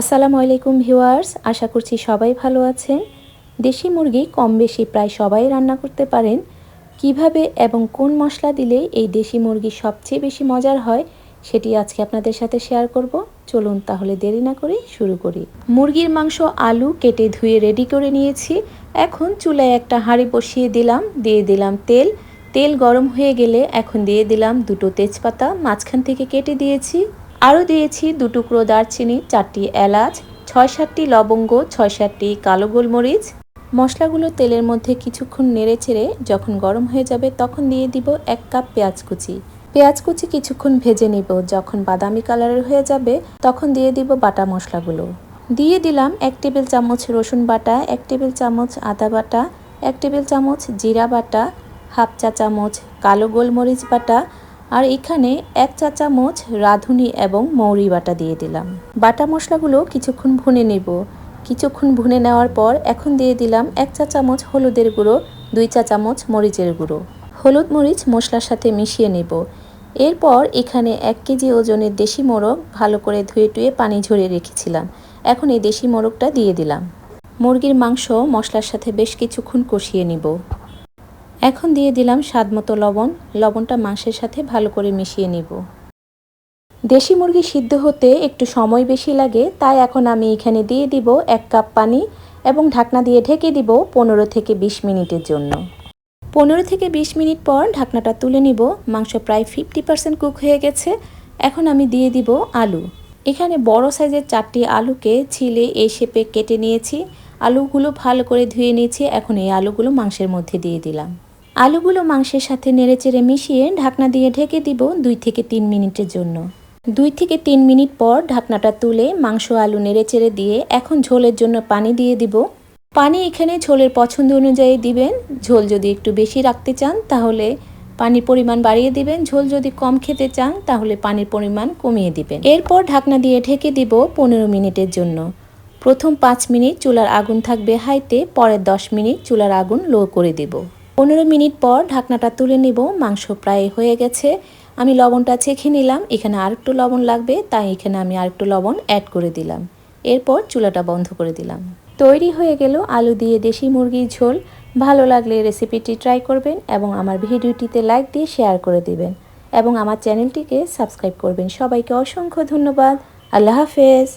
আসসালামু আলাইকুম ভিউয়ার্স, আশা করছি সবাই ভালো আছেন। দেশি মুরগি কম বেশি প্রায় সবাই রান্না করতে পারেন। কীভাবে এবং কোন মশলা দিলে এই দেশি মুরগি সবচেয়ে বেশি মজার হয়, সেটি আজকে আপনাদের সাথে শেয়ার করব। চলুন তাহলে দেরি না করে শুরু করি। মুরগির মাংস, আলু কেটে ধুয়ে রেডি করে নিয়েছি। এখন চুলায় একটা হাঁড়ি বসিয়ে দিলাম, দিয়ে দিলাম তেল। তেল গরম হয়ে গেলে এখন দিয়ে দিলাম দুটো তেজপাতা, মাঝখান থেকে কেটে দিয়েছি। আরও দিয়েছি দু টুকরো দারচিনি, চারটি এলাচ, ছয় সাতটি লবঙ্গ, ছয় সাতটি কালো গোলমরিচ। মশলাগুলো তেলের মধ্যে কিছুক্ষণ নেড়ে চেড়ে যখন গরম হয়ে যাবে তখন দিয়ে দিব এক কাপ পেঁয়াজ কুচি। পেঁয়াজ কুচি কিছুক্ষণ ভেজে নিব, যখন বাদামি কালারের হয়ে যাবে তখন দিয়ে দিব বাটা মশলাগুলো। দিয়ে দিলাম এক টেবিল চামচ রসুন বাটা, এক টেবিল চামচ আদা বাটা, এক টেবিল চামচ জিরা বাটা, হাফ চা চামচ কালো গোলমরিচ বাটা আর এখানে এক চা চামচ রাঁধুনি এবং মৌরি বাটা দিয়ে দিলাম। বাটা মশলাগুলো কিছুক্ষণ ভুনে নেব। কিছুক্ষণ ভুনে নেওয়ার পর এখন দিয়ে দিলাম এক চা চামচ হলুদের গুঁড়ো, দুই চা চামচ মরিচের গুঁড়ো। হলুদ মরিচ মশলার সাথে মিশিয়ে নেব। এরপর এখানে এক কেজি ওজনের দেশি মোরগ ভালো করে ধুয়ে টুয়ে পানি ঝরিয়ে রেখেছিলাম। এখন এই দেশি মোরগটা দিয়ে দিলাম। মুরগির মাংস মশলার সাথে বেশ কিছুক্ষণ কষিয়ে নিব। এখন দিয়ে দিলাম স্বাদ মতো লবণ। লবণটা মাংসের সাথে ভালো করে মিশিয়ে নিব। দেশি মুরগি সিদ্ধ হতে একটু সময় বেশি লাগে, তাই এখন আমি এখানে দিয়ে দিব এক কাপ পানি এবং ঢাকনা দিয়ে ঢেকে দিব পনেরো থেকে বিশ মিনিটের জন্য। পনেরো থেকে বিশ মিনিট পর ঢাকনাটা তুলে নিব। মাংস প্রায় ফিফটি পার্সেন্ট কুক হয়ে গেছে। এখন আমি দিয়ে দিব আলু। এখানে বড় সাইজের চারটি আলুকে ছিলে এই শেপে কেটে নিয়েছি। আলুগুলো ভালো করে ধুয়ে নিয়েছি। এখন এই আলুগুলো মাংসের মধ্যে দিয়ে দিলাম। আলুগুলো মাংসের সাথে নেড়েচেড়ে মিশিয়ে ঢাকনা দিয়ে ঢেকে দিব দুই থেকে তিন মিনিটের জন্য। দুই থেকে তিন মিনিট পর ঢাকনাটা তুলে মাংস আলু নেড়েচেড়ে দিয়ে এখন ঝোলের জন্য পানি দিয়ে দিব। পানি এখানে ঝোলের পছন্দ অনুযায়ী দিবেন। ঝোল যদি একটু বেশি রাখতে চান তাহলে পানির পরিমাণ বাড়িয়ে দিবেন। ঝোল যদি কম খেতে চান তাহলে পানির পরিমাণ কমিয়ে দিবেন। এরপর ঢাকনা দিয়ে ঢেকে দিব পনেরো মিনিটের জন্য। প্রথম পাঁচ মিনিট চুলার আগুন থাকবে হাইতে, পরের দশ মিনিট চুলার আগুন লো করে দেব। পনেরো মিনিট পর ঢাকনাটা তুলে নিব, মাংস প্রায় হয়ে গেছে। আমি লবণটা চেখে নিলাম, এখানে আরেকটু লবণ লাগবে, তাই এখানে আমি আরেকটু লবণ অ্যাড করে দিলাম। এরপর চুলাটা বন্ধ করে দিলাম। তৈরি হয়ে গেল আলু দিয়ে দেশি মুরগির ঝোল। ভালো লাগলে রেসিপিটি ট্রাই করবেন এবং আমার ভিডিওটিতে লাইক দিয়ে শেয়ার করে দিবেন। এবং আমার চ্যানেলটিকে সাবস্ক্রাইব করবেন। সবাইকে অসংখ্য ধন্যবাদ। আল্লাহ হাফেজ।